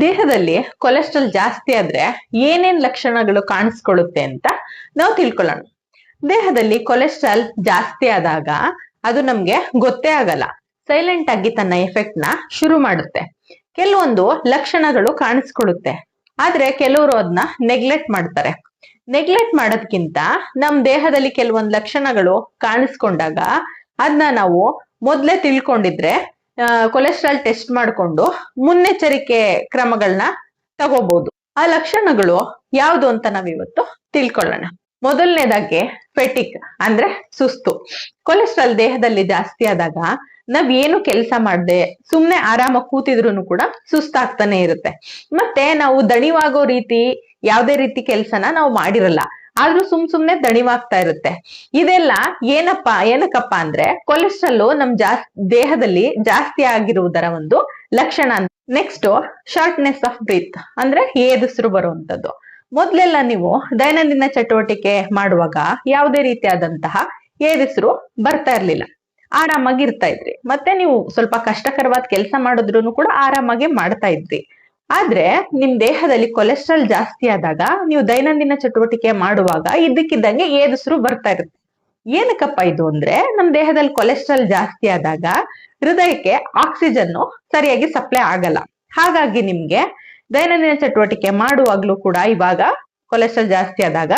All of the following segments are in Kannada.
ದೇಹದಲ್ಲಿ ಕೊಲೆಸ್ಟ್ರಾಲ್ ಜಾಸ್ತಿ ಆದ್ರೆ ಏನೇನ್ ಲಕ್ಷಣಗಳು ಕಾಣಿಸ್ಕೊಳ್ಳುತ್ತೆ ಅಂತ ನಾವು ತಿಳ್ಕೊಳ್ಳೋಣ. ದೇಹದಲ್ಲಿ ಕೊಲೆಸ್ಟ್ರಾಲ್ ಜಾಸ್ತಿ ಆದಾಗ ಅದು ನಮ್ಗೆ ಗೊತ್ತೇ ಆಗಲ್ಲ. ಸೈಲೆಂಟ್ ಆಗಿ ತನ್ನ ಎಫೆಕ್ಟ್ನ ಶುರು ಮಾಡುತ್ತೆ. ಕೆಲವೊಂದು ಲಕ್ಷಣಗಳು ಕಾಣಿಸ್ಕೊಳ್ಳುತ್ತೆ. ಆದ್ರೆ ಕೆಲವರು ಅದನ್ನ ನೆಗ್ಲೆಕ್ಟ್ ಮಾಡ್ತಾರೆ. ನೆಗ್ಲೆಕ್ಟ್ ಮಾಡೋದ್ಕಿಂತ ನಮ್ ದೇಹದಲ್ಲಿ ಕೆಲವೊಂದು ಲಕ್ಷಣಗಳು ಕಾಣಿಸ್ಕೊಂಡಾಗ ಅದನ್ನ ನಾವು ಮೊದ್ಲೇ ತಿಳ್ಕೊಂಡಿದ್ರೆ ಕೊಲೆಸ್ಟ್ರಾಲ್ ಟೆಸ್ಟ್ ಮಾಡ್ಕೊಂಡು ಮುನ್ನೆಚ್ಚರಿಕೆ ಕ್ರಮಗಳನ್ನ ತಗೋಬಹುದು ಆ ಲಕ್ಷಣಗಳು ಯಾವುದು ಅಂತ ನಾವಿವತ್ತು ತಿಳ್ಕೊಳ್ಳೋಣ. ಮೊದಲನೇದಾಗಿ ಫೆಟಿಕ್ ಅಂದ್ರೆ ಸುಸ್ತು. ಕೊಲೆಸ್ಟ್ರಾಲ್ ದೇಹದಲ್ಲಿ ಜಾಸ್ತಿ ಆದಾಗ ನಾವ್ ಏನು ಕೆಲಸ ಮಾಡದೆ ಸುಮ್ನೆ ಆರಾಮ ಕೂತಿದ್ರು ಕೂಡ ಸುಸ್ತಾಗ್ತಾನೆ ಇರುತ್ತೆ. ಮತ್ತೆ ನಾವು ದಣಿವಾಗೋ ರೀತಿ ಯಾವುದೇ ರೀತಿ ಕೆಲಸನ ನಾವು ಮಾಡಿರಲ್ಲ. ಆದ್ರೂ ಸುಮ್ ಸುಮ್ನೆ ದಣಿವಾಗ್ತಾ ಇರುತ್ತೆ. ಇದೆಲ್ಲ ಏನಪ್ಪ, ಏನಕ್ಕಪ್ಪ ಅಂದ್ರೆ ಕೊಲೆಸ್ಟ್ರಾಲ್ ನಮ್ ಜಾಸ್, ದೇಹದಲ್ಲಿ ಜಾಸ್ತಿ ಆಗಿರುವುದರ ಒಂದು ಲಕ್ಷಣ ನೆಕ್ಸ್ಟ್ ಶಾರ್ಟ್ನೆಸ್ ಆಫ್ ಬ್ರೀತ್ ಅಂದ್ರೆ ಏದುಸಿರು ಬರುವಂತದ್ದು ಮೊದ್ಲೆಲ್ಲ ನೀವು ದೈನಂದಿನ ಚಟುವಟಿಕೆ ಮಾಡುವಾಗ ಯಾವುದೇ ರೀತಿಯಾದಂತಹ ಏದುಸಿರು ಬರ್ತಾ ಇರ್ಲಿಲ್ಲ. ಆರಾಮಾಗಿ ಇರ್ತಾ ಇದ್ರಿ. ಮತ್ತೆ ನೀವು ಸ್ವಲ್ಪ ಕಷ್ಟಕರವಾದ ಕೆಲಸ ಮಾಡಿದ್ರು ಕೂಡ ಆರಾಮಾಗಿ ಮಾಡ್ತಾ ಇದ್ರಿ. ಆದ್ರೆ ನಿಮ್ ದೇಹದಲ್ಲಿ ಕೊಲೆಸ್ಟ್ರಾಲ್ ಜಾಸ್ತಿ ಆದಾಗ ನೀವು ದೈನಂದಿನ ಚಟುವಟಿಕೆ ಮಾಡುವಾಗ ಇದ್ದಕ್ಕಿದ್ದಂಗೆ ಏದುಸ್ರು ಬರ್ತಾ ಇರುತ್ತೆ. ಏನಕ್ಕಪ್ಪ ಇದು ಅಂದ್ರೆ ನಮ್ ದೇಹದಲ್ಲಿ ಕೊಲೆಸ್ಟ್ರಾಲ್ ಜಾಸ್ತಿ ಆದಾಗ ಹೃದಯಕ್ಕೆ ಆಕ್ಸಿಜನ್ ಸರಿಯಾಗಿ ಸಪ್ಲೈ ಆಗಲ್ಲ. ಹಾಗಾಗಿ ನಿಮ್ಗೆ ದೈನಂದಿನ ಚಟುವಟಿಕೆ ಮಾಡುವಾಗ್ಲೂ ಕೂಡ ಇವಾಗ ಕೊಲೆಸ್ಟ್ರಾಲ್ ಜಾಸ್ತಿ ಆದಾಗ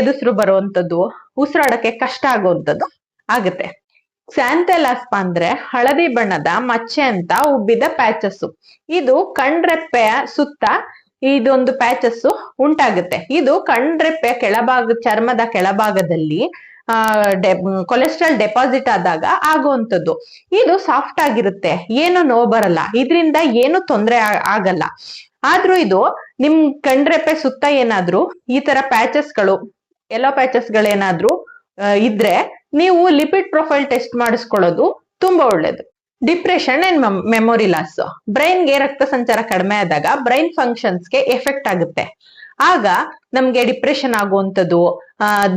ಎದುಸ್ರು ಬರುವಂತದ್ದು ಉಸಿರಾಡಕ್ಕೆ ಕಷ್ಟ ಆಗುವಂತದ್ದು ಆಗುತ್ತೆ. ಸ್ಯಾಂಥೆಲಾಸ್ಪ ಅಂದ್ರೆ ಹಳದಿ ಬಣ್ಣದ ಮಚ್ಚೆ ಅಂತ ಉಬ್ಬಿದ ಪ್ಯಾಚಸ್ ಇದು ಕಣ್ರೆಪ್ಪೆಯ ಸುತ್ತ ಇದೊಂದು ಪ್ಯಾಚಸ್ಸು ಉಂಟಾಗುತ್ತೆ. ಇದು ಕಣ್ರೆಪ್ಪೆಯ ಕೆಳಭಾಗ, ಚರ್ಮದ ಕೆಳಭಾಗದಲ್ಲಿ, ಆ ಕೊಲೆಸ್ಟ್ರಾಲ್ ಡೆಪಾಸಿಟ್ ಆದಾಗ ಆಗುವಂಥದ್ದು. ಇದು ಸಾಫ್ಟ್ ಆಗಿರುತ್ತೆ. ಏನು ನೋವು ಬರಲ್ಲ. ಇದರಿಂದ ಏನು ತೊಂದರೆ ಆಗಲ್ಲ. ಆದ್ರೂ ಇದು ನಿಮ್ ಕಣ್ರೆಪ್ಪೆ ಸುತ್ತ ಏನಾದ್ರೂ ಈ ತರ ಪ್ಯಾಚಸ್ಗಳು, ಎಲ್ಲೋ ಪ್ಯಾಚಸ್ಗಳೇನಾದ್ರೂ ಇದ್ರೆ ನೀವು ಲಿಪಿಡ್ ಪ್ರೊಫೈಲ್ ಟೆಸ್ಟ್ ಮಾಡಿಸ್ಕೊಳ್ಳೋದು ತುಂಬಾ ಒಳ್ಳೇದು. ಡಿಪ್ರೆಷನ್ ಅಂಡ್ ಮೆಮೊರಿ ಲಾಸ್ ಬ್ರೈನ್ಗೆ ರಕ್ತ ಸಂಚಾರ ಕಡಿಮೆ ಆದಾಗ ಬ್ರೈನ್ ಫಂಕ್ಷನ್ಸ್ಗೆ ಎಫೆಕ್ಟ್ ಆಗುತ್ತೆ. ಆಗ ನಮ್ಗೆ ಡಿಪ್ರೆಷನ್ ಆಗುವಂಥದ್ದು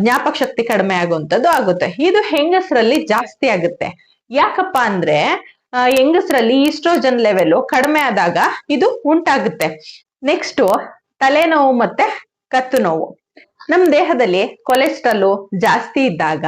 ಜ್ಞಾಪಕ ಶಕ್ತಿ ಕಡಿಮೆ ಆಗುವಂಥದ್ದು ಆಗುತ್ತೆ. ಇದು ಹೆಂಗಸರಲ್ಲಿ ಜಾಸ್ತಿ ಆಗುತ್ತೆ. ಯಾಕಪ್ಪ ಅಂದ್ರೆ ಹೆಂಗಸರಲ್ಲಿ ಈಸ್ಟ್ರೋಜನ್ ಲೆವೆಲ್ ಕಡಿಮೆ ಆದಾಗ ಇದು ಉಂಟಾಗುತ್ತೆ. ನೆಕ್ಸ್ಟ್ ತಲೆನೋವು ಮತ್ತೆ ಕತ್ತು ನೋವು ನಮ್ ದೇಹದಲ್ಲಿ ಕೊಲೆಸ್ಟ್ರಾಲ್ ಜಾಸ್ತಿ ಇದ್ದಾಗ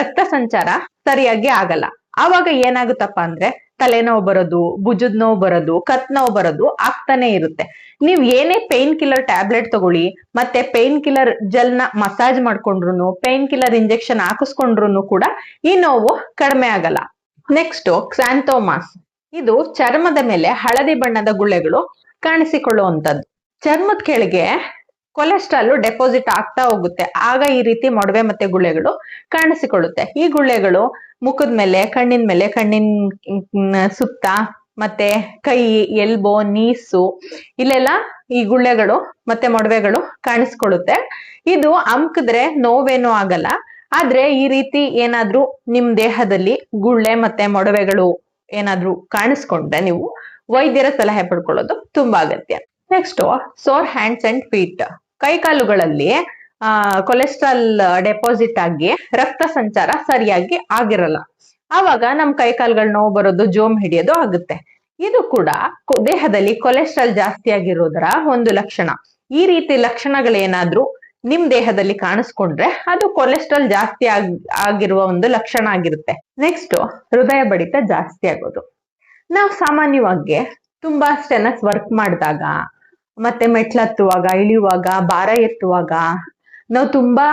ರಕ್ತ ಸಂಚಾರ ಸರಿಯಾಗಿ ಆಗಲ್ಲ. ಆವಾಗ ಏನಾಗುತ್ತಪ್ಪ ಅಂದ್ರೆ ತಲೆನೋವು ಬರೋದು, ಭುಜದ ನೋವು ಬರೋದು, ಕತ್ ನೋವು ಬರೋದು ಆಗ್ತಾನೆ ಇರುತ್ತೆ. ನೀವ್ ಏನೇ ಪೇನ್ ಕಿಲ್ಲರ್ ಟ್ಯಾಬ್ಲೆಟ್ ತಗೊಳ್ಳಿ, ಮತ್ತೆ ಪೇನ್ ಕಿಲ್ಲರ್ ಜೆಲ್ನ ಮಸಾಜ್ ಮಾಡ್ಕೊಂಡ್ರು ಪೇನ್ ಕಿಲ್ಲರ್ ಇಂಜೆಕ್ಷನ್ ಹಾಕಿಸ್ಕೊಂಡ್ರು ಕೂಡ ಈ ನೋವು ಕಡಿಮೆ ಆಗಲ್ಲ. ನೆಕ್ಸ್ಟ್ ಕ್ಸಾಂಥೋಮಾಸ್ ಇದು ಚರ್ಮದ ಮೇಲೆ ಹಳದಿ ಬಣ್ಣದ ಗುಳ್ಳೆಗಳು ಕಾಣಿಸಿಕೊಳ್ಳುವಂತದ್ದು ಚರ್ಮದ ಕೆಳಗೆ ಕೊಲೆಸ್ಟ್ರಾಲ್ ಡೆಪಾಸಿಟ್ ಆಗ್ತಾ ಹೋಗುತ್ತೆ. ಆಗ ಈ ರೀತಿ ಮೊಡವೆ ಮತ್ತೆ ಗುಳ್ಳೆಗಳು ಕಾಣಿಸಿಕೊಳ್ಳುತ್ತೆ. ಈ ಗುಳ್ಳೆಗಳು ಮುಖದ ಮೇಲೆ, ಕಣ್ಣಿನ ಮೇಲೆ, ಕಣ್ಣಿನ ಸುತ್ತ ಮತ್ತೆ ಕೈ, ಎಲ್ಬೋ, ನೀಸು ಇಲ್ಲೆಲ್ಲ ಈ ಗುಳ್ಳೆಗಳು ಮತ್ತೆ ಮೊಡವೆಗಳು ಕಾಣಿಸ್ಕೊಳ್ಳುತ್ತೆ. ಇದು ಅಮ್ಕಿದ್ರೆ ನೋವೇನು ಆಗಲ್ಲ. ಆದ್ರೆ ಈ ರೀತಿ ಏನಾದ್ರೂ ನಿಮ್ ದೇಹದಲ್ಲಿ ಗುಳ್ಳೆ ಮತ್ತೆ ಮೊಡವೆಗಳು ಏನಾದ್ರೂ ಕಾಣಿಸ್ಕೊಂಡ್ರೆ ನೀವು ವೈದ್ಯರ ಸಲಹೆ ಪಡ್ಕೊಳ್ಳೋದು ತುಂಬಾ ಅಗತ್ಯ. Next sore hands and feet ಕೈಕಾಲುಗಳಲ್ಲಿ, ಆ ಕೊಲೆಸ್ಟ್ರಾಲ್ ಡೆಪಾಸಿಟ್ ಆಗಿ ರಕ್ತ ಸಂಚಾರ ಸರಿಯಾಗಿ ಆಗಿರಲ್ಲ. ಆವಾಗ ನಮ್ ಕೈಕಾಲುಗಳ ನೋವು ಬರೋದು, ಜೋಮ್ ಹಿಡಿಯೋದು ಆಗುತ್ತೆ. ಇದು ಕೂಡ ದೇಹದಲ್ಲಿ ಕೊಲೆಸ್ಟ್ರಾಲ್ ಜಾಸ್ತಿ ಆಗಿರೋದರ ಒಂದು ಲಕ್ಷಣ. ಈ ರೀತಿ ಲಕ್ಷಣಗಳೇನಾದ್ರೂ ನಿಮ್ ದೇಹದಲ್ಲಿ ಕಾಣಿಸ್ಕೊಂಡ್ರೆ ಅದು ಕೊಲೆಸ್ಟ್ರಾಲ್ ಜಾಸ್ತಿ ಆಗ್, ಆಗಿರುವ ಒಂದು ಲಕ್ಷಣ ಆಗಿರುತ್ತೆ. ನೆಕ್ಸ್ಟ್ ಹೃದಯ ಬಡಿತ ಜಾಸ್ತಿ ಆಗೋದು. ನಾವು ಸಾಮಾನ್ಯವಾಗಿ ತುಂಬಾ ಸ್ಟೆನಸ್ ವರ್ಕ್ ಮಾಡಿದಾಗ ಮತ್ತೆ ಮೆಟ್ಲತ್ತುವಾಗ ಇಳಿಯುವಾಗ, ಭಾರ ಎತ್ತುವಾಗ, ನಾವು ತುಂಬಾ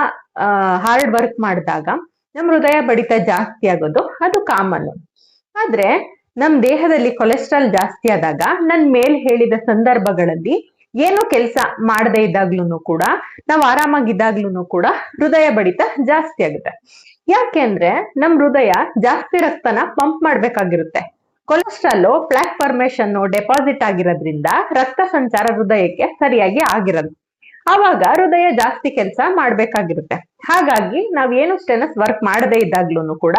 ಹಾರ್ಡ್ ವರ್ಕ್ ಮಾಡಿದಾಗ ನಮ್ಮ ಹೃದಯ ಬಡಿತ ಜಾಸ್ತಿ ಆಗೋದು, ಅದು ಕಾಮನ್ ಆದ್ರೆ ನಮ್ ದೇಹದಲ್ಲಿ ಕೊಲೆಸ್ಟ್ರಾಲ್ ಜಾಸ್ತಿ ಆದಾಗ ನನ್ ಮೇಲ್ ಹೇಳಿದ ಸಂದರ್ಭಗಳಲ್ಲಿ ಏನು ಕೆಲಸ ಮಾಡದೇ ಇದ್ದಾಗ್ಲೂ ಕೂಡ, ನಾವು ಆರಾಮಾಗಿದ್ದಾಗ್ಲೂ ಕೂಡ ಹೃದಯ ಬಡಿತ ಜಾಸ್ತಿ ಆಗುತ್ತೆ. ಯಾಕೆ ಅಂದ್ರೆ ನಮ್ ಹೃದಯ ಜಾಸ್ತಿ ರಕ್ತನ ಪಂಪ್ ಮಾಡ್ಬೇಕಾಗಿರುತ್ತೆ. ಕೊಲೆಸ್ಟ್ರಾಲ್ ಪ್ಲಾಕ್ ಫಾರ್ಮೇಶನ್ ಡೆಪಾಸಿಟ್ ಆಗಿರೋದ್ರಿಂದ ರಕ್ತ ಸಂಚಾರ ಹೃದಯಕ್ಕೆ ಸರಿಯಾಗಿ ಆಗಿರಲ್ಲ ಆವಾಗ ಹೃದಯ ಜಾಸ್ತಿ ಕೆಲಸ ಮಾಡ್ಬೇಕಾಗಿರುತ್ತೆ. ಹಾಗಾಗಿ ನಾವ್ ಏನು ಸ್ಟೆನಸ್ ವರ್ಕ್ ಮಾಡದೇ ಇದ್ದಾಗ್ಲೂ ಕೂಡ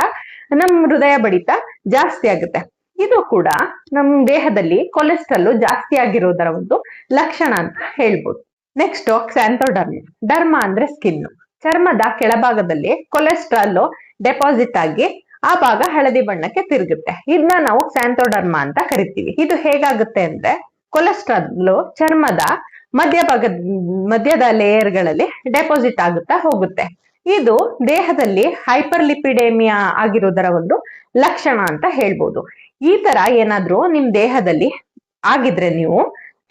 ನಮ್ ಹೃದಯ ಬಡಿತ ಜಾಸ್ತಿ ಆಗುತ್ತೆ. ಇದು ಕೂಡ ನಮ್ ದೇಹದಲ್ಲಿ ಕೊಲೆಸ್ಟ್ರಾಲ್ ಜಾಸ್ತಿ ಆಗಿರೋದರ ಒಂದು ಲಕ್ಷಣ ಅಂತ ಹೇಳ್ಬೋದು. Next xanthoderma. ಡರ್ಮ ಅಂದ್ರೆ ಸ್ಕಿನ್ ಚರ್ಮದ ಕೆಳಭಾಗದಲ್ಲಿ ಕೊಲೆಸ್ಟ್ರಾಲ್ ಡೆಪಾಸಿಟ್ ಆಗಿ ಆ ಭಾಗ ಹಳದಿ ಬಣ್ಣಕ್ಕೆ ತಿರುಗುತ್ತೆ. ಇದನ್ನ ನಾವು ಸ್ಯಾಂಥೋಡರ್ಮ ಅಂತ ಕರಿತೀವಿ. ಇದು ಹೇಗಾಗುತ್ತೆ ಅಂದ್ರೆ ಕೊಲೆಸ್ಟ್ರಾಲ್ ಚರ್ಮದ ಮಧ್ಯಭಾಗದ, ಮಧ್ಯದ ಲೇಯರ್ಗಳಲ್ಲಿ ಡೆಪಾಸಿಟ್ ಆಗುತ್ತಾ ಹೋಗುತ್ತೆ. ಇದು ದೇಹದಲ್ಲಿ ಹೈಪರ್ ಲಿಪಿಡೇಮಿಯಾ ಆಗಿರೋದರ ಒಂದು ಲಕ್ಷಣ ಅಂತ ಹೇಳ್ಬೋದು. ಈ ತರ ಏನಾದ್ರೂ ನಿಮ್ ದೇಹದಲ್ಲಿ ಆಗಿದ್ರೆ ನೀವು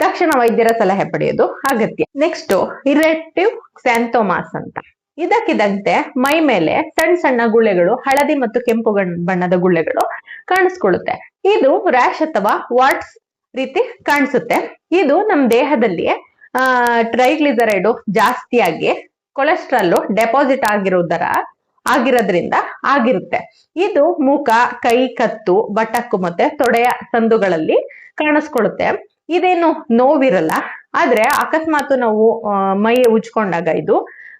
ತಕ್ಷಣ ವೈದ್ಯರ ಸಲಹೆ ಪಡೆಯೋದು ಅಗತ್ಯ. ನೆಕ್ಸ್ಟ್ ಇರೆಕ್ಟಿವ್ ಸ್ಯಾಂಥೋಮಾಸ್ ಅಂತ. ಇದಕ್ಕಿದಂತೆ ಮೈ ಮೇಲೆ ಸಣ್ಣ ಸಣ್ಣ ಗುಳ್ಳೆಗಳು, ಹಳದಿ ಮತ್ತು ಕೆಂಪು ಬಣ್ಣದ ಗುಳ್ಳೆಗಳು ಕಾಣಿಸ್ಕೊಳ್ಳುತ್ತೆ. ಇದು ರ್ಯಾಶ್ ಅಥವಾ ವಾಟ್ಸ್ ರೀತಿ ಕಾಣಿಸುತ್ತೆ. ಇದು ನಮ್ಮ ದೇಹದಲ್ಲಿ ಆ ಟ್ರೈಗ್ಲಿಸರೈಡ್ ಜಾಸ್ತಿಯಾಗಿ ಕೊಲೆಸ್ಟ್ರಾಲ್ ಡೆಪಾಸಿಟ್ ಆಗಿರೋದರ, ಆಗಿರೋದ್ರಿಂದ ಆಗಿರುತ್ತೆ. ಇದು ಮುಖ ಕೈ, ಕತ್ತು, ಬಟಕ್ಕು ಮತ್ತೆ ತೊಡೆಯ ಸಂದುಗಳಲ್ಲಿ ಕಾಣಿಸ್ಕೊಳ್ಳುತ್ತೆ. ಇದೇನು ನೋವಿರಲ್ಲ, ಆದ್ರೆ ಅಕಸ್ಮಾತ್ ನಾವು ಮೈ ಉಜ್ಕೊಂಡಾಗ ಇದು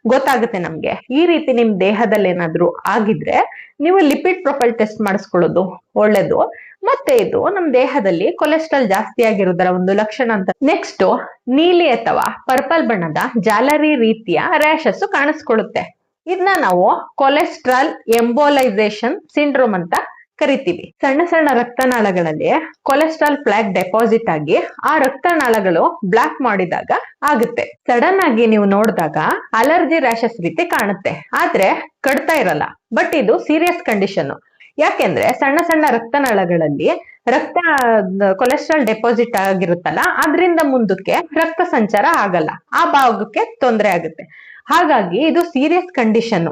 ಗೊತ್ತಾಗುತ್ತೆ ನಮ್ಗೆ. ಈ ರೀತಿ ನಿಮ್ ದೇಹದಲ್ಲಿ ಏನಾದ್ರೂ ಆಗಿದ್ರೆ ನೀವು ಲಿಪಿಡ್ ಪ್ರೊಫೈಲ್ ಟೆಸ್ಟ್ ಮಾಡಿಸ್ಕೊಳ್ಳೋದು ಒಳ್ಳೇದು. ಮತ್ತೆ ಇದು ನಮ್ ದೇಹದಲ್ಲಿ ಕೊಲೆಸ್ಟ್ರಾಲ್ ಜಾಸ್ತಿ ಆಗಿರೋದರ ಒಂದು ಲಕ್ಷಣ ಅಂತ. ನೆಕ್ಸ್ಟ್ ನೀಲಿ ಅಥವಾ ಪರ್ಪಲ್ ಬಣ್ಣದ ಜಾಲರಿ ರೀತಿಯ ರ್ಯಾಶಸ್ ಕಾಣಿಸ್ಕೊಳ್ಳುತ್ತೆ. ಇದನ್ನ ನಾವು ಕೊಲೆಸ್ಟ್ರಾಲ್ ಎಂಬೋಲೈಸೇಷನ್ ಸಿಂಡ್ರೋಮ್ ಅಂತ ಕರಿತೀವಿ. ಸಣ್ಣ ಸಣ್ಣ ರಕ್ತನಾಳಗಳಲ್ಲಿ ಕೊಲೆಸ್ಟ್ರಾಲ್ ಪ್ಲಾಕ್ ಡೆಪಾಸಿಟ್ ಆಗಿ ಆ ರಕ್ತನಾಳಗಳು ಬ್ಲಾಕ್ ಮಾಡಿದಾಗ ಆಗುತ್ತೆ. ಸಡನ್ ಆಗಿ ನೀವು ನೋಡಿದಾಗ ಅಲರ್ಜಿ ರ್ಯಾಶಸ್ ರೀತಿ ಕಾಣುತ್ತೆ. ಆದ್ರೆ ಕಡ್ತಾ ಇರಲ್ಲ. ಬಟ್ ಇದು ಸೀರಿಯಸ್ ಕಂಡೀಷನ್ ಯಾಕೆಂದ್ರೆ ಸಣ್ಣ ಸಣ್ಣ ರಕ್ತನಾಳಗಳಲ್ಲಿ ರಕ್ತ ಕೊಲೆಸ್ಟ್ರಾಲ್ ಡೆಪಾಸಿಟ್ ಆಗಿರುತ್ತಲ್ಲ ಅದರಿಂದ ಮುಂದಕ್ಕೆ ರಕ್ತ ಸಂಚಾರ ಆಗಲ್ಲ. ಆ ಭಾಗಕ್ಕೆ ತೊಂದರೆ ಆಗುತ್ತೆ. ಹಾಗಾಗಿ ಇದು ಸೀರಿಯಸ್ ಕಂಡೀಷನ್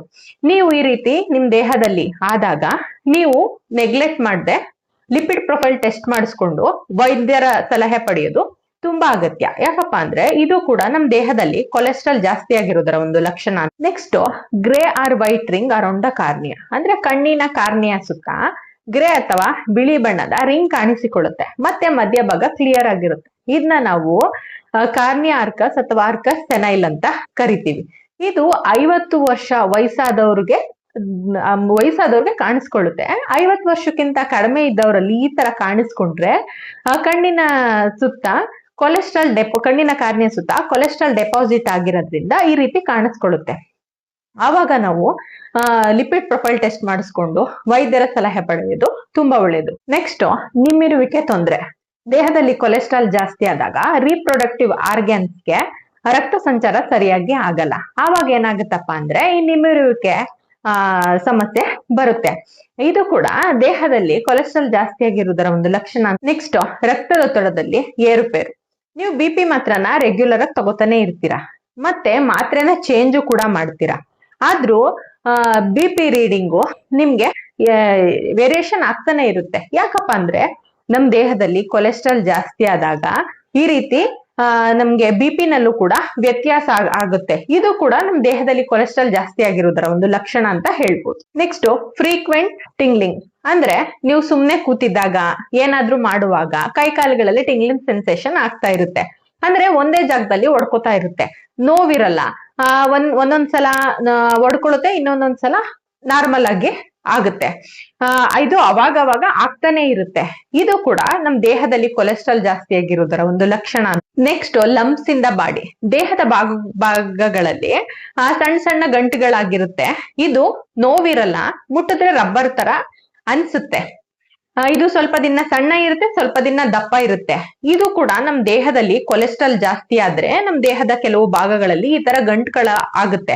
ನೀವು ಈ ರೀತಿ ನಿಮ್ ದೇಹದಲ್ಲಿ ಆದಾಗ ನೀವು ನೆಗ್ಲೆಕ್ಟ್ ಮಾಡದೆ ಲಿಪಿಡ್ ಪ್ರೊಫೈಲ್ ಟೆಸ್ಟ್ ಮಾಡಿಸ್ಕೊಂಡು ವೈದ್ಯರ ಸಲಹೆ ಪಡೆಯೋದು ತುಂಬಾ ಅಗತ್ಯ. ಯಾಕಪ್ಪ ಅಂದ್ರೆ ಇದು ಕೂಡ ನಮ್ ದೇಹದಲ್ಲಿ ಕೊಲೆಸ್ಟ್ರಾಲ್ ಜಾಸ್ತಿ ಆಗಿರೋದರ ಒಂದು ಲಕ್ಷಣ. Next grey or white ring around the cornea ಅಂದ್ರೆ ಕಣ್ಣಿನ ಕಾರ್ನಿಯಾ ಸುತ್ತ ಗ್ರೇ ಅಥವಾ ಬಿಳಿ ಬಣ್ಣದ ರಿಂಗ್ ಕಾಣಿಸಿಕೊಳ್ಳುತ್ತೆ. ಮತ್ತೆ ಮಧ್ಯಭಾಗ ಕ್ಲಿಯರ್ ಆಗಿರುತ್ತೆ. ಇದನ್ನ ನಾವು ಕಾರ್ನಿಯ ಆರ್ಕಸ್ ಅಥವಾ ಆರ್ಕಸ್ ಸೆನೈಲ್ ಅಂತ ಕರಿತೀವಿ. ಇದು ಐವತ್ತು ವರ್ಷ ವಯಸ್ಸಾದವ್ರಿಗೆ ವಯಸ್ಸಾದವ್ರಿಗೆ ಕಾಣಿಸ್ಕೊಳ್ಳುತ್ತೆ. ಐವತ್ತು ವರ್ಷಕ್ಕಿಂತ ಕಡಿಮೆ ಇದ್ದವರಲ್ಲಿ ಈ ತರ ಕಾಣಿಸ್ಕೊಂಡ್ರೆ ಕಣ್ಣಿನ ಸುತ್ತ ಕೊಲೆಸ್ಟ್ರಾಲ್ ಡೆಪೋ ಕಣ್ಣಿನ ಕಾರ್ನಿಯ ಸುತ್ತ ಕೊಲೆಸ್ಟ್ರಾಲ್ ಡೆಪಾಸಿಟ್ ಆಗಿರೋದ್ರಿಂದ ಈ ರೀತಿ ಕಾಣಿಸ್ಕೊಳ್ಳುತ್ತೆ. ಆವಾಗ ನಾವು ಲಿಪಿಡ್ ಪ್ರೊಫೈಲ್ ಟೆಸ್ಟ್ ಮಾಡಿಸ್ಕೊಂಡು ವೈದ್ಯರ ಸಲಹೆ ಪಡೆಯೋದು ತುಂಬಾ ಒಳ್ಳೆಯದು ನೆಕ್ಸ್ಟ್ ನಿಮ್ಮಿರುವಿಕೆ ತೊಂದರೆ. ದೇಹದಲ್ಲಿ ಕೊಲೆಸ್ಟ್ರಾಲ್ ಜಾಸ್ತಿ ಆದಾಗ ರೀಪ್ರೊಡಕ್ಟಿವ್ ಆರ್ಗ್ಯಾನ್ಸ್ಗೆ ರಕ್ತ ಸಂಚಾರ ಸರಿಯಾಗಿ ಆಗಲ್ಲ. ಆವಾಗ ಏನಾಗುತ್ತಪ್ಪ ಅಂದ್ರೆ ಈ ನಿಮ್ಮಿರುವಿಕೆ, ಆ, ಸಮಸ್ಯೆ ಬರುತ್ತೆ. ಇದು ಕೂಡ ದೇಹದಲ್ಲಿ ಕೊಲೆಸ್ಟ್ರಾಲ್ ಜಾಸ್ತಿ ಆಗಿರುವುದರ ಒಂದು ಲಕ್ಷಣ. ನೆಕ್ಸ್ಟ್ ರಕ್ತದೊತ್ತಡದಲ್ಲಿ ಏರುಪೇರು. ನೀವು ಬಿ ಪಿ ಮಾತ್ರನ ರೆಗ್ಯುಲರ್ ಆಗಿ ತಗೋತಾನೆ ಇರ್ತೀರಾ. ಮತ್ತೆ ಮಾತ್ರೆನ ಚೇಂಜು ಕೂಡ ಮಾಡ್ತೀರಾ. ಆದ್ರೂ ಬಿ ಪಿ ರೀಡಿಂಗು ನಿಮ್ಗೆ ವೇರಿಯೇಷನ್ ಆಗ್ತಾನೆ ಇರುತ್ತೆ. ಯಾಕಪ್ಪ ಅಂದ್ರೆ, ನಮ್ ದೇಹದಲ್ಲಿ ಕೊಲೆಸ್ಟ್ರಾಲ್ ಜಾಸ್ತಿ ಆದಾಗ ಈ ರೀತಿ ಆ, ನಮ್ಗೆ ಬಿ ಪಿ ನಲ್ಲೂ ಕೂಡ ವ್ಯತ್ಯಾಸ ಆಗುತ್ತೆ. ಇದು ಕೂಡ ನಮ್ ದೇಹದಲ್ಲಿ ಕೊಲೆಸ್ಟ್ರಾಲ್ ಜಾಸ್ತಿ ಆಗಿರೋದರ ಒಂದು ಲಕ್ಷಣ ಅಂತ ಹೇಳ್ಬೋದು. ನೆಕ್ಸ್ಟ್ ಫ್ರೀಕ್ವೆಂಟ್ ಟಿಂಗ್ಲಿಂಗ್ ಅಂದ್ರೆ ನೀವು ಸುಮ್ನೆ ಕೂತಿದ್ದಾಗ ಏನಾದ್ರೂ ಮಾಡುವಾಗ ಕೈ ಕಾಲುಗಳಲ್ಲಿ ಟಿಂಗ್ಲಿಂಗ್ ಸೆನ್ಸೇಷನ್ ಆಗ್ತಾ ಇರುತ್ತೆ. ಅಂದ್ರೆ ಒಂದೇ ಜಾಗದಲ್ಲಿ ಒಡ್ಕೋತಾ ಇರುತ್ತೆ. ನೋವಿರಲ್ಲ ಆ ಒಂದ್ ಒಂದೊಂದ್ಸಲ ಒಡ್ಕೊಳುತ್ತೆ ಇನ್ನೊಂದೊಂದ್ಸಲ ನಾರ್ಮಲ್ ಆಗಿ ಆಗುತ್ತೆ. ಇದು ಅವಾಗ ಅವಾಗ ಆಗ್ತಾನೆ ಇರುತ್ತೆ. ಇದು ಕೂಡ ನಮ್ ದೇಹದಲ್ಲಿ ಕೊಲೆಸ್ಟ್ರಾಲ್ ಜಾಸ್ತಿ ಆಗಿರೋದರ ಒಂದು ಲಕ್ಷಣ. ನೆಕ್ಸ್ಟ್ ಲಂಪ್ಸ್ ಇಂದ ಬಾಡಿ. ದೇಹದ ಭಾಗ, ಭಾಗಗಳಲ್ಲಿ ಸಣ್ಣ ಸಣ್ಣ ಗಂಟುಗಳಾಗಿರುತ್ತೆ. ಇದು ನೋವಿರಲ್ಲ, ಮುಟ್ಟಿದ್ರೆ ರಬ್ಬರ್ ತರ ಅನ್ಸುತ್ತೆ. ಇದು ಸ್ವಲ್ಪ ದಿನ ಸಣ್ಣ ಇರುತ್ತೆ, ಸ್ವಲ್ಪ ದಿನ ದಪ್ಪ ಇರುತ್ತೆ. ಇದು ಕೂಡ ನಮ್ ದೇಹದಲ್ಲಿ ಕೊಲೆಸ್ಟ್ರಾಲ್ ಜಾಸ್ತಿ ಆದ್ರೆ ನಮ್ ದೇಹದ ಕೆಲವು ಭಾಗಗಳಲ್ಲಿ ಈ ತರ ಗಂಟುಗಳ ಆಗುತ್ತೆ.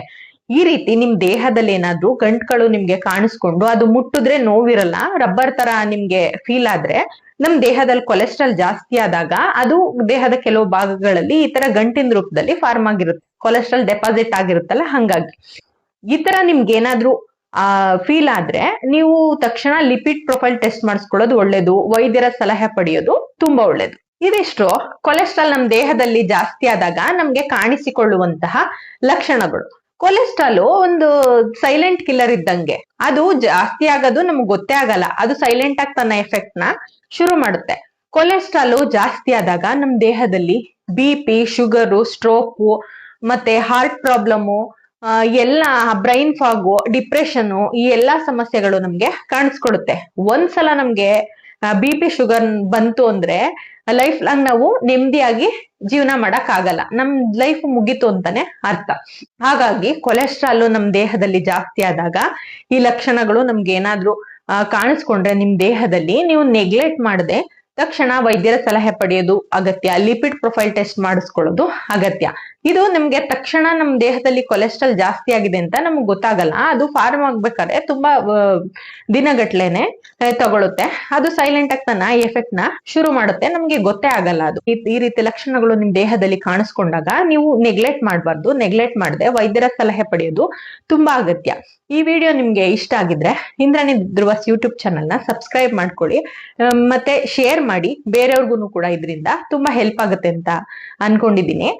ಈ ರೀತಿ ನಿಮ್ ದೇಹದಲ್ಲಿ ಏನಾದ್ರೂ ಗಂಟುಗಳು ನಿಮ್ಗೆ ಕಾಣಿಸ್ಕೊಂಡು ಅದು ಮುಟ್ಟಿದ್ರೆ ನೋವಿರಲ್ಲ, ರಬ್ಬರ್ ತರ ನಿಮ್ಗೆ ಫೀಲ್ ಆದ್ರೆ ನಮ್ ದೇಹದಲ್ಲಿ ಕೊಲೆಸ್ಟ್ರಾಲ್ ಜಾಸ್ತಿ ಆದಾಗ ಅದು ದೇಹದ ಕೆಲವು ಭಾಗಗಳಲ್ಲಿ ಈ ತರ ಗಂಟಿನ ರೂಪದಲ್ಲಿ ಫಾರ್ಮ್ ಆಗಿರುತ್ತೆ. ಕೊಲೆಸ್ಟ್ರಾಲ್ ಡೆಪಾಸಿಟ್ ಆಗಿರುತ್ತಲ್ಲ ಹಂಗಾಗಿ. ಈ ತರ ನಿಮ್ಗೆ ಏನಾದ್ರೂ, ಆ ಫೀಲ್ ಆದ್ರೆ ನೀವು ತಕ್ಷಣ ಲಿಪಿಡ್ ಪ್ರೊಫೈಲ್ ಟೆಸ್ಟ್ ಮಾಡಿಸ್ಕೊಳ್ಳೋದು ಒಳ್ಳೇದು, ವೈದ್ಯರ ಸಲಹೆ ಪಡೆಯೋದು ತುಂಬಾ ಒಳ್ಳೇದು. ಇದಿಷ್ಟು ಕೊಲೆಸ್ಟ್ರಾಲ್ ನಮ್ ದೇಹದಲ್ಲಿ ಜಾಸ್ತಿ ಆದಾಗ ನಮ್ಗೆ ಕಾಣಿಸಿಕೊಳ್ಳುವಂತಹ ಲಕ್ಷಣಗಳು. ಕೊಲೆಸ್ಟ್ರಾಲ್ ಒಂದು ಸೈಲೆಂಟ್ ಕಿಲ್ಲರ್ ಇದ್ದಂಗೆ. ಅದು ಜಾಸ್ತಿ ಆಗೋದು ನಮ್ಗೆ ಗೊತ್ತೇ ಆಗಲ್ಲ. ಅದು ಸೈಲೆಂಟ್ ಆಗಿ ತನ್ನ ಎಫೆಕ್ಟ್ನ ಶುರು ಮಾಡುತ್ತೆ. ಕೊಲೆಸ್ಟ್ರಾಲ್ ಜಾಸ್ತಿ ಆದಾಗ ನಮ್ ದೇಹದಲ್ಲಿ ಬಿ ಪಿ ಶುಗರು ಸ್ಟ್ರೋಕು ಮತ್ತೆ ಹಾರ್ಟ್ ಪ್ರಾಬ್ಲಮ್ಮು ಎಲ್ಲ ಬ್ರೈನ್ ಫಾಗು ಡಿಪ್ರೆಷನ್ ಈ ಎಲ್ಲಾ ಸಮಸ್ಯೆಗಳು ನಮ್ಗೆ ಕಾಣಿಸ್ಕೊಡುತ್ತೆ. ಒಂದ್ಸಲ ನಮ್ಗೆ ಬಿ ಪಿ ಶುಗರ್ ಬಂತು ಅಂದ್ರೆ ಲೈಫ್ ಲಾಂಗ್ ನಾವು ನೆಮ್ಮದಿಯಾಗಿ ಜೀವನ ಮಾಡಕ್ ಆಗಲ್ಲ ನಮ್ ಲೈಫ್ ಮುಗೀತು ಅಂತಾನೆ ಅರ್ಥ. ಹಾಗಾಗಿ ಕೊಲೆಸ್ಟ್ರಾಲ್ ನಮ್ ದೇಹದಲ್ಲಿ ಜಾಸ್ತಿ ಆದಾಗ ಈ ಲಕ್ಷಣಗಳು ನಮ್ಗೆ ಏನಾದ್ರೂ ಕಾಣಿಸ್ಕೊಂಡ್ರೆ ನಿಮ್ ದೇಹದಲ್ಲಿ ನೀವು ನೆಗ್ಲೆಕ್ಟ್ ಮಾಡದೆ ತಕ್ಷಣ ವೈದ್ಯರ ಸಲಹೆ ಪಡೆಯೋದು ಅಗತ್ಯ. ಲಿಪಿಡ್ ಪ್ರೊಫೈಲ್ ಟೆಸ್ಟ್ ಮಾಡಿಸ್ಕೊಳ್ಳೋದು ಅಗತ್ಯ. ಇದು ನಿಮ್ಗೆ ತಕ್ಷಣ ನಮ್ ದೇಹದಲ್ಲಿ ಕೊಲೆಸ್ಟ್ರಾಲ್ ಜಾಸ್ತಿ ಆಗಿದೆ ಅಂತ ನಮ್ಗೆ ಗೊತ್ತಾಗಲ್ಲ. ಅದು ಫಾರ್ಮ್ ಆಗ್ಬೇಕಾದ್ರೆ ತುಂಬಾ ದಿನಗಟ್ಲೆನೆ ತಗೊಳುತ್ತೆ. ಅದು ಸೈಲೆಂಟ್ ಆಗಿ ತನ್ನ ಎಫೆಕ್ಟ್ನ ಶುರು ಮಾಡುತ್ತೆ. ನಮ್ಗೆ ಗೊತ್ತೇ ಆಗಲ್ಲ ಅದು. ಈ- ರೀತಿ ಲಕ್ಷಣಗಳು ನಿಮ್ ದೇಹದಲ್ಲಿ ಕಾಣಿಸ್ಕೊಂಡಾಗ ನೀವು ನೆಗ್ಲೆಕ್ಟ್ ಮಾಡಬಾರ್ದು. ನೆಗ್ಲೆಕ್ಟ್ ಮಾಡದೆ ವೈದ್ಯರ ಸಲಹೆ ಪಡೆಯೋದು ತುಂಬಾ ಅಗತ್ಯ. ಈ ವಿಡಿಯೋ ನಿಮ್ಗೆ ಇಷ್ಟ ಆಗಿದ್ರೆ ಇಂದ್ರಾಣಿ ಧ್ರುವಸ್ ಯೂಟ್ಯೂಬ್ ಚಾನಲ್ನ ಸಬ್ಸ್ಕ್ರೈಬ್ ಮಾಡ್ಕೊಳ್ಳಿ. ಮತ್ತೆ ಶೇರ್ ಮಾಡಿ. ಬೇರೆಯವ್ರಿಗೂ ಕೂಡ ಇದರಿಂದ ತುಂಬಾ ಹೆಲ್ಪ್ ಆಗುತ್ತೆ ಅಂತ ಅನ್ಕೊಂಡಿದ್ದೀನಿ.